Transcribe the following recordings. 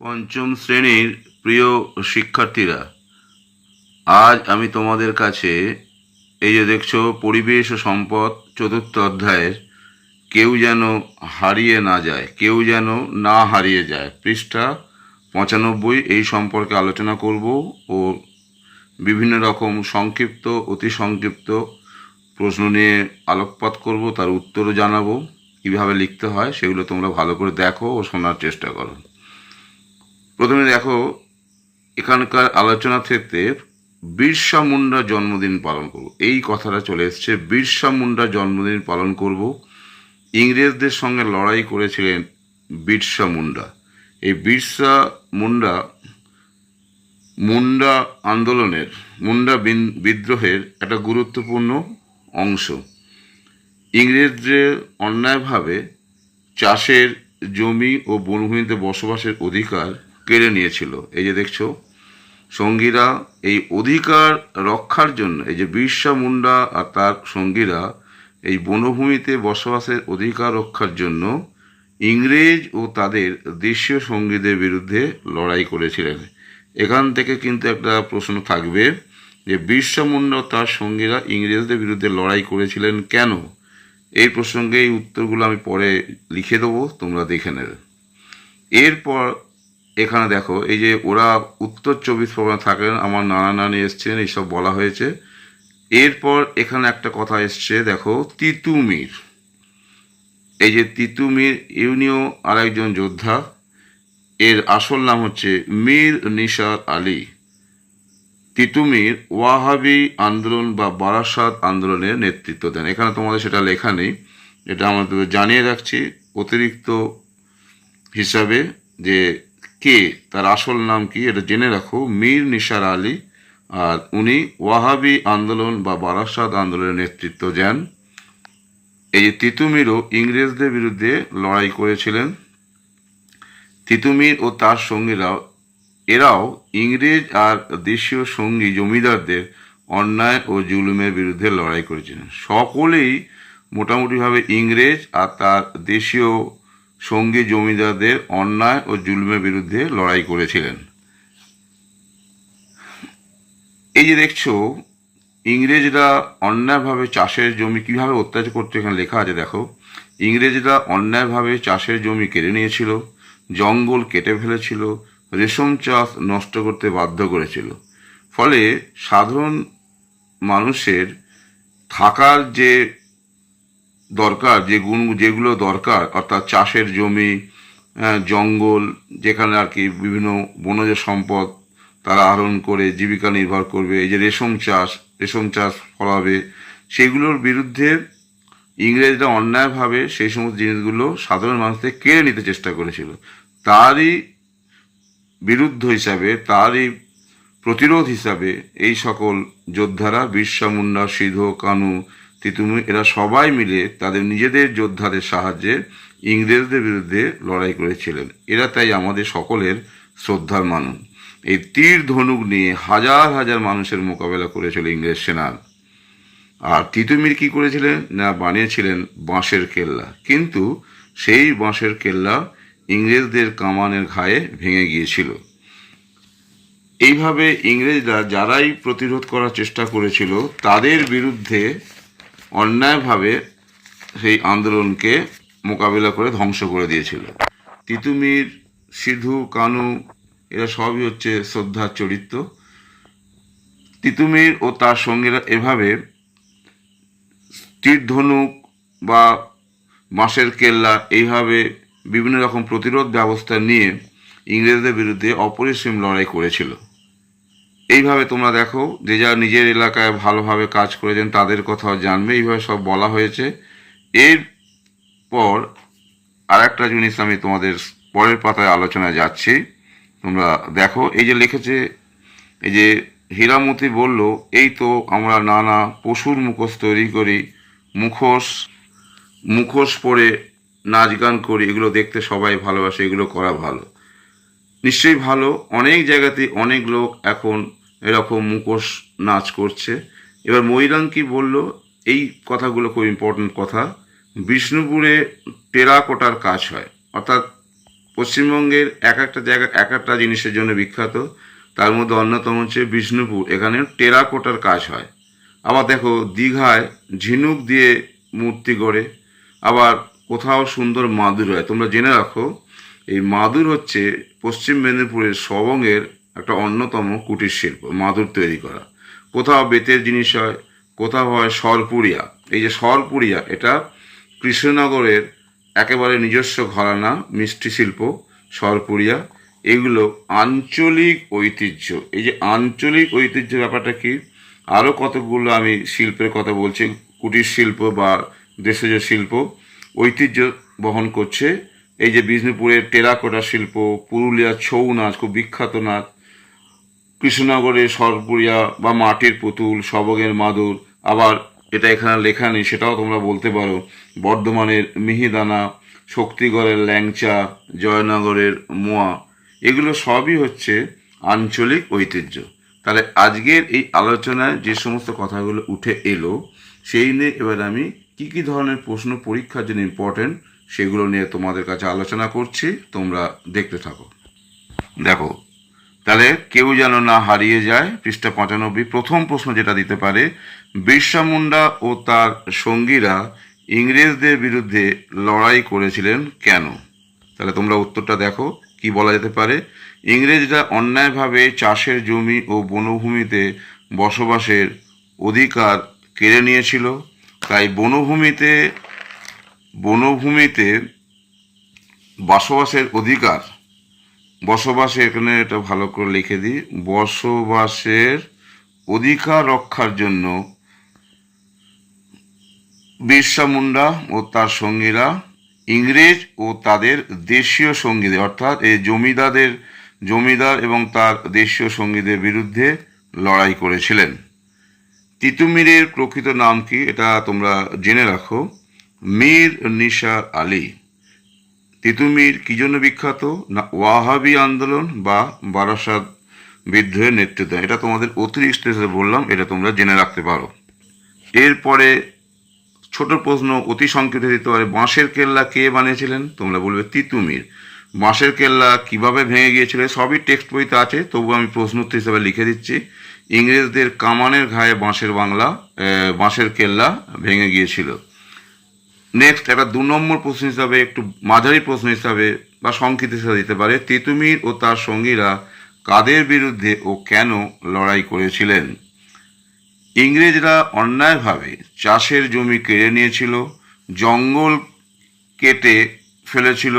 পঞ্চম শ্রেণির প্রিয় শিক্ষার্থীরা, আজ আমি তোমাদের কাছে এই যে দেখছ পরিবেশ ও সম্পদ চতুর্থ অধ্যায়ের, কেউ যেন হারিয়ে না যায়, কেউ যেন না হারিয়ে যায়, পৃষ্ঠা পঁচানব্বই, এই সম্পর্কে আলোচনা করব ও বিভিন্ন রকম সংক্ষিপ্ত, অতি সংক্ষিপ্ত প্রশ্ন নিয়ে আলোকপাত করব, তার উত্তরও জানাব, কীভাবে লিখতে হয় সেগুলো তোমরা ভালো করে দেখো ও শোনার চেষ্টা করো। প্রথমে দেখো, এখানকার আলোচনা ক্ষেত্রে বিরসা মুন্ডা জন্মদিন পালন করব। এই কথাটা চলে এসছে, বিরসা মুন্ডা জন্মদিন পালন করব। ইংরেজদের সঙ্গে লড়াই করেছিলেন বিরসা মুন্ডা। এই বিরসা মুন্ডা মুন্ডা আন্দোলনের, মুন্ডা বিদ্রোহের একটা গুরুত্বপূর্ণ অংশ। ইংরেজদের অন্যায়ভাবে চাষের জমি ও বনভূমিতে বসবাসের অধিকার কেড়ে নিয়েছিল। এই যে দেখছ, সঙ্গীরা এই অধিকার রক্ষার জন্য, এই যে বিরসা মুন্ডা আর তার সঙ্গীরা এই বনভূমিতে বসবাসের অধিকার রক্ষার জন্য ইংরেজ ও তাদের দেশীয় সঙ্গীদের বিরুদ্ধে লড়াই করেছিলেন। এখান থেকে কিন্তু একটা প্রশ্ন থাকবে যে বিরসা মুন্ডা তার সঙ্গীরা ইংরেজদের বিরুদ্ধে লড়াই করেছিলেন কেন? এই প্রসঙ্গে এই উত্তরগুলো আমি পরে লিখে দেবো, তোমরা দেখে নেবে। এরপর এখানে দেখো, এই যে ওরা উত্তর চব্বিশ পরগনা থাকেন, আমার নানা নানি এসছেন এইসব বলা হয়েছে। এরপর এখানে একটা কথা এসছে, দেখো, তিতুমির। এই যে তিতুমির ইউনিও আরেকজন যোদ্ধা, এর আসল নাম হচ্ছে মীর নিসার আলী। তিতুমির ওয়াহাবি আন্দোলন বা বারাসাত আন্দোলনের নেতৃত্ব দেন। এখানে তোমাদের সেটা লেখা নেই, এটা আমাদের জানিয়ে রাখছি অতিরিক্ত হিসাবে যে কে? তার আসল নাম কি? এটা জেনে রাখো। মীর নিসার আলী আর উনি ওয়াহাবি আন্দোলন বা বারাসাত আন্দোলনের নেতৃত্ব দেন। এই যে তিতুমিরও ইংরেজদের বিরুদ্ধে লড়াই করেছিলেন। তিতুমির ও তার সঙ্গীরাও এরাও ইংরেজ আর দেশীয় সঙ্গী জমিদারদের অন্যায় ও জুলুমের বিরুদ্ধে লড়াই করেছিলেন। সকলেই মোটামুটিভাবে ইংরেজ আর তার দেশীয় সঙ্গী জমিদারদের অন্যায় ও জুলুমের বিরুদ্ধে লড়াই করেছিলেন। এই যে দেখছ, ইংরেজরা অন্যায়ভাবে চাষের জমি কীভাবে অত্যাচার করতে, এখানে লেখা আছে, দেখো। ইংরেজরা অন্যায়ভাবে চাষের জমি কেড়ে নিয়েছিল, জঙ্গল কেটে ফেলেছিল, রেশম চাষ নষ্ট করতে বাধ্য করেছিল। ফলে সাধারণ মানুষের থাকার যে দরকার, যে গুণ, যেগুলো দরকার, অর্থাৎ চাষের জমি জঙ্গল, যেখানে আর কি বিভিন্ন বনজ সম্পদ তারা আহরণ করে, জীবিকা নির্ভর করবে, এই যে রেশম চাষ রেশম চাষ ফলাবে, সেগুলোর বিরুদ্ধে ইংরেজরা অন্যায়ভাবে সেই সমস্ত জিনিসগুলো সাধারণ মানুষদের কেড়ে নিতে চেষ্টা করেছিল। তারই বিরুদ্ধ হিসাবে, তারই প্রতিরোধ হিসাবে এই সকল যোদ্ধারা, বিরসা মুন্ডা, সিধু, কানু তিতুমি, এরা সবাই মিলে তাদের নিজেদের যোদ্ধাদের সাহায্যে ইংরেজদের বিরুদ্ধে লড়াই করেছিলেন। এরা তাই আমাদের সকলের শ্রদ্ধার মানুষ। এই তীর ধনুক নিয়ে হাজার হাজার মানুষের মোকাবেলা করেছিল ইংরেজ সেনার আর তিতুমির কি করেছিলেন? না, বানিয়েছিলেন বাঁশের কেল্লা। কিন্তু সেই বাঁশের কেল্লা ইংরেজদের কামানের ঘায়ে ভেঙে গিয়েছিল। এইভাবে ইংরেজরা যারাই প্রতিরোধ করার চেষ্টা করেছিল, তাদের বিরুদ্ধে অন্যায়ভাবে সেই আন্দোলনকে মোকাবিলা করে ধ্বংস করে দিয়েছিল। তিতুমির, সিধু, কানু, এরা সবই হচ্ছে শ্রদ্ধার চরিত্র। তিতুমির ও তার সঙ্গীরা এভাবে তীর ধনুক বা বাঁশের কেল্লা এইভাবে বিভিন্ন রকম প্রতিরোধ ব্যবস্থা নিয়ে ইংরেজদের বিরুদ্ধে অপরিসীম লড়াই করেছিল। এইভাবে তোমরা দেখো, যে যারা নিজের এলাকায় ভালোভাবে কাজ করেছেন তাদের কথাও জানবে। এইভাবে সব বলা হয়েছে। এরপর আর একটা জিনিস আমি তোমাদের পরের পাতায় আলোচনায় যাচ্ছি। তোমরা দেখো, এই যে লিখেছে, এই যে হীরামতি বলল, এই তো আমরা নানা পশুর মুখোশ তৈরি করি, মুখোশ মুখোশ পরে নাচ গান করি, এগুলো দেখতে সবাই ভালোবাসে, এগুলো করা ভালো। নিশ্চয়ই ভালো। অনেক জায়গাতে অনেক লোক এখন এরকম মুখোশ নাচ করছে। এবার মহিলাং কি বলল, এই কথাগুলো খুব ইম্পর্টেন্ট কথা। বিষ্ণুপুরে টেরাকোটার কাজ হয়। অর্থাৎ পশ্চিমবঙ্গের এক একটা জায়গা, এক একটা জিনিসের জন্য বিখ্যাত। তার মধ্যে অন্যতম হচ্ছে বিষ্ণুপুর। এখানে টেরাকোটার কাজ হয়। আবার দেখো, দীঘায় ঝিনুক দিয়ে মূর্তি গড়ে। আবার কোথাও সুন্দর মাদুর হয়। তোমরা জেনে রাখো এই মাদুর হচ্ছে পশ্চিম মেদিনীপুরের সবঙ্গের একটা অন্যতম কুটির শিল্প, মাদুর তৈরি করা। কোথাও বেতের জিনিস হয়, কোথাও হয় সরপুরিয়া এই যে সরপুরিয়া এটা কৃষ্ণনগরের একেবারে নিজস্ব ঘরানা, মিষ্টি শিল্প সরপুরিয়া এগুলো আঞ্চলিক ঐতিহ্য। এই যে আঞ্চলিক ঐতিহ্য ব্যাপারটা কি? আরও কতগুলো আমি শিল্পের কথা বলছি, কুটির শিল্প বা দেশজ শিল্প। ঐতিহ্য বহন করছে এই যে বিষ্ণুপুরের টেরাকোটা শিল্প, পুরুলিয়ার ছৌ নাচ খুব বিখ্যাত নাচ, কৃষ্ণনগরের সরপুরিয়া বা মাটির পুতুল, সবগের মাদুর, আবার এটা এখানে লেখা নেই সেটাও তোমরা বলতে পারো, বর্ধমানের মিহিদানা, শক্তিগড়ের ল্যাংচা, জয়নগরের মোয়া, এগুলো সবই হচ্ছে আঞ্চলিক ঐতিহ্য। তাহলে আজকের এই আলোচনায় যে সমস্ত কথাগুলো উঠে এলো, সেই নিয়ে এবার আমি কি কি ধরনের প্রশ্ন পরীক্ষার জন্য ইম্পর্টেন্ট সেগুলো নিয়ে তোমাদের কাছে আলোচনা করছি, তোমরা দেখতে থাকো। দেখো, তাহলে কেউ যেন না হারিয়ে যায়, পৃষ্ঠা পঁচানব্বই, প্রথম প্রশ্ন যেটা দিতে পারে, বিরসা মুন্ডা ও তার সঙ্গীরা ইংরেজদের বিরুদ্ধে লড়াই করেছিলেন কেন? তাহলে তোমরা উত্তরটা দেখো, কি বলা যেতে পারে? ইংরেজরা অন্যায়ভাবে চাষের জমি ও বনভূমিতে বসবাসের অধিকার কেড়ে নিয়েছিল, তাই বনভূমিতে বনভূমিতে বসবাসের অধিকার। বসবাসে এখানে এটা ভালো করে লিখে দিই। বসবাসের অধিকার রক্ষার জন্য বিরসা মুন্ডা ও তার সঙ্গীরা ইংরেজ ও তাদের দেশীয় সঙ্গীদের, অর্থাৎ এই জমিদারদের, জমিদার এবং তার দেশীয় সঙ্গীদের বিরুদ্ধে লড়াই করেছিলেন। তিতুমিরের প্রকৃত নাম কি, এটা তোমরা জেনে রাখো। মীর নিসার আলী। তিতুমির কি জন্য বিখ্যাত? না ওয়াহাবি আন্দোলন বা বারাসাত বিদ্রোহের নেতৃত্ব? এটা তোমাদের অতিরিক্ত হিসেবে বললাম, এটা তোমরা জেনে রাখতে পারো। এরপরে ছোট প্রশ্ন, অতি সংক্ষিপ্ত দিতে পারে বাঁশের কেল্লা কে বানিয়েছিলেন? তোমরা বলবে তিতুমির। বাঁশের কেল্লা কীভাবে ভেঙে গিয়েছিল? সবই টেক্সট বইতে আছে তবু আমি প্রশ্ন উত্তর হিসেবে লিখে দিচ্ছি। ইংরেজদের কামানের ঘায়ে বাঁশের বাংলা বাঁশের কেল্লা ভেঙে গিয়েছিল। নেক্সট একটা দু নম্বর প্রশ্ন হিসাবে, একটু মাঝারি প্রশ্ন হিসাবে বা সংক্ষিপ্ত হিসাবে দিতে পারে, তিতুমির ও তার সঙ্গীরা কাদের বিরুদ্ধে ও কেন লড়াই করেছিলেন? ইংরেজরা অন্যায়ভাবে চাষের জমি কেড়ে নিয়েছিল, জঙ্গল কেটে ফেলেছিল,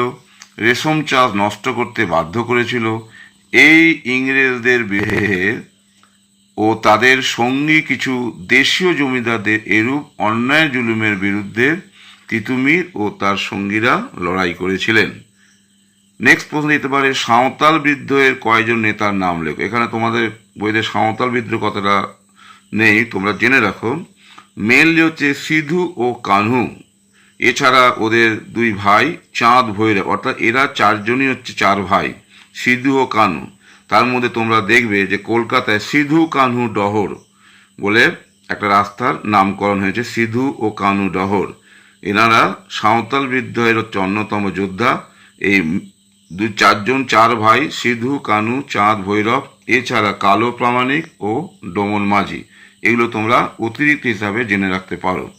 রেশম চাষ নষ্ট করতে বাধ্য করেছিল। এই ইংরেজদের বিরুদ্ধে ও তাদের সঙ্গী কিছু দেশীয় জমিদারদের এরূপ অন্যায় জুলুমের বিরুদ্ধে তিতুমির ও তার সঙ্গীরা লড়াই করেছিলেন। নেক্সট প্রশ্ন দিতে পারে, সাঁওতাল বিদ্রোহের কয়জন নেতার নাম লেখো? এখানে তোমাদের বইতে সাঁওতাল বিদ্রোহ কথাটা নেই, তোমরা জেনে রাখো। মেনলি হচ্ছে সিধু ও কানহু। এছাড়া ওদের দুই ভাই চাঁদ ভৈরব, অর্থাৎ এরা চারজনই হচ্ছে চার ভাই, সিধু ও কানু তার মধ্যে তোমরা দেখবে যে কলকাতায় সিধু কানহু ডহর বলে একটা রাস্তার নামকরণ হয়েছে, সিধু ও কানু ডহর। এনারা সাঁওতাল বিদ্রোহের হচ্ছে অন্যতম যোদ্ধা। এই দুই চারজন, চার ভাই, সিধু, কানু, চাঁদ, ভৈরব, এছাড়া কালো প্রামাণিক ও ডোমন মাঝি। এগুলো তোমরা অতিরিক্ত হিসাবে জেনে রাখতে পারো।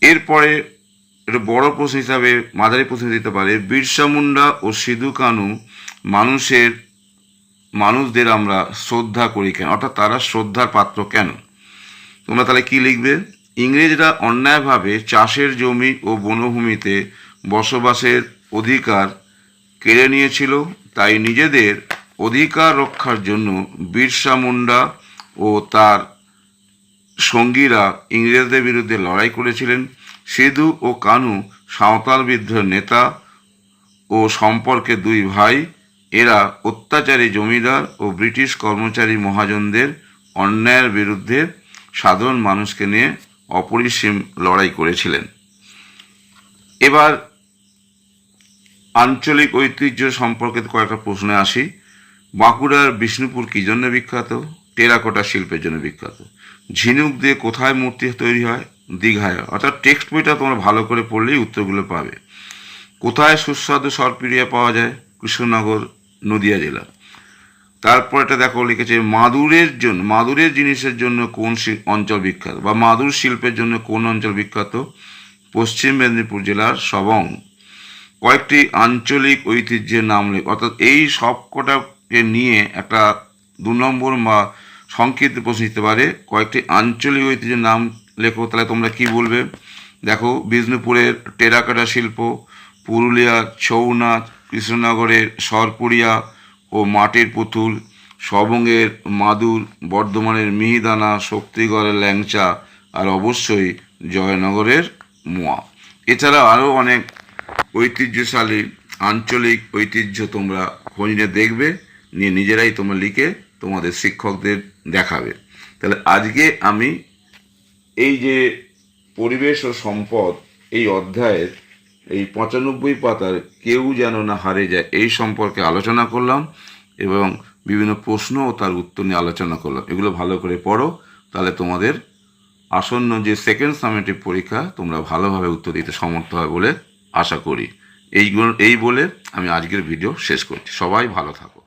এরপরে বড় প্রশ্ন হিসাবে, মাঝারি প্রশ্ন দিতে পারে, বিরসা মুন্ডা ও সিধু কানু মানুষের, মানুষদের আমরা শ্রদ্ধা করি কেন? অর্থাৎ তারা শ্রদ্ধার পাত্র কেন? তোমরা তাহলে কি লিখবে? ইংরেজরা অন্যায়ভাবে চাষের জমি ও বনভূমিতে বসবাসের অধিকার কেড়ে নিয়েছিল, তাই নিজেদের অধিকার রক্ষার জন্য বিরসা মুন্ডা ও তার সঙ্গীরা ইংরেজদের বিরুদ্ধে লড়াই করেছিলেন। সিধু ও কানু সাঁওতাল বিদ্রোহের নেতা ও সম্পর্কে দুই ভাই, এরা অত্যাচারী জমিদার ও ব্রিটিশ কর্মচারী মহাজনদের অন্যায়ের বিরুদ্ধে সাধারণ মানুষকে নিয়ে অপরিসীম লড়াই করেছিলেন। এবার আঞ্চলিক ঐতিহ্য সম্পর্কে কয়েকটা প্রশ্নে আসি। বাঁকুড়ার বিষ্ণুপুর কী জন্য বিখ্যাত? টেরাকোটা শিল্পের জন্য বিখ্যাত। ঝিনুক দিয়ে কোথায় মূর্তি তৈরি হয়? দীঘায়। অর্থাৎ টেক্সট বইটা তোমরা ভালো করে পড়লেই উত্তরগুলো পাবে। কোথায় সুস্বাদু সরপিরিয়া পাওয়া যায়? কৃষ্ণনগর, নদিয়া জেলা। তারপর এটা দেখো লিখেছে, মাদুরের জন্য, মাদুরের জিনিসের জন্য কোন অঞ্চল বিখ্যাত? বা মাদুর শিল্পের জন্য কোন অঞ্চল বিখ্যাত? পশ্চিম মেদিনীপুর জেলার সবং। কয়েকটি আঞ্চলিক ঐতিহ্যের নাম লেখ অর্থাৎ এই সব কটাকে নিয়ে একটা দু নম্বর বা সংক্ষিপ্ত প্রশ্ন দিতে পারে। কয়েকটি আঞ্চলিক ঐতিহ্যের নাম লেখো, তাহলে তোমরা কি বলবে? দেখো, বিষ্ণুপুরের টেরাকাটা শিল্প, পুরুলিয়ার ছৌ নাচ কৃষ্ণনগরের সরপুরিয়া ও মাটির পুতুল, সবঙ্গের মাদুর, বর্ধমানের মিহিদানা, শক্তিগড়ের ল্যাংচা আর অবশ্যই জয়নগরের মোয়া। এছাড়া আরও অনেক ঐতিহ্যশালী, আঞ্চলিক ঐতিহ্য তোমরা খোঁজ দেখবে, নিয়ে নিজেরাই তোমরা লিখে তোমাদের শিক্ষকদের দেখাবে। তাহলে আজকে আমি এই যে পরিবেশ ও সম্পদ এই অধ্যায়ের এই পঁচানব্বই পাতার কেউ যেন না হারে যায়, এই সম্পর্কে আলোচনা করলাম এবং বিভিন্ন প্রশ্ন ও তার উত্তর নিয়ে আলোচনা করলাম। এগুলো ভালো করে পড়ো, তাহলে তোমাদের আসন্ন যে সেকেন্ড সামেটিভ পরীক্ষা, তোমরা ভালোভাবে উত্তর দিতে সমর্থ হয় বলে আশা করি। এইগুলো এই বলে আমি আজকের ভিডিও শেষ করছি। সবাই ভালো থাকো।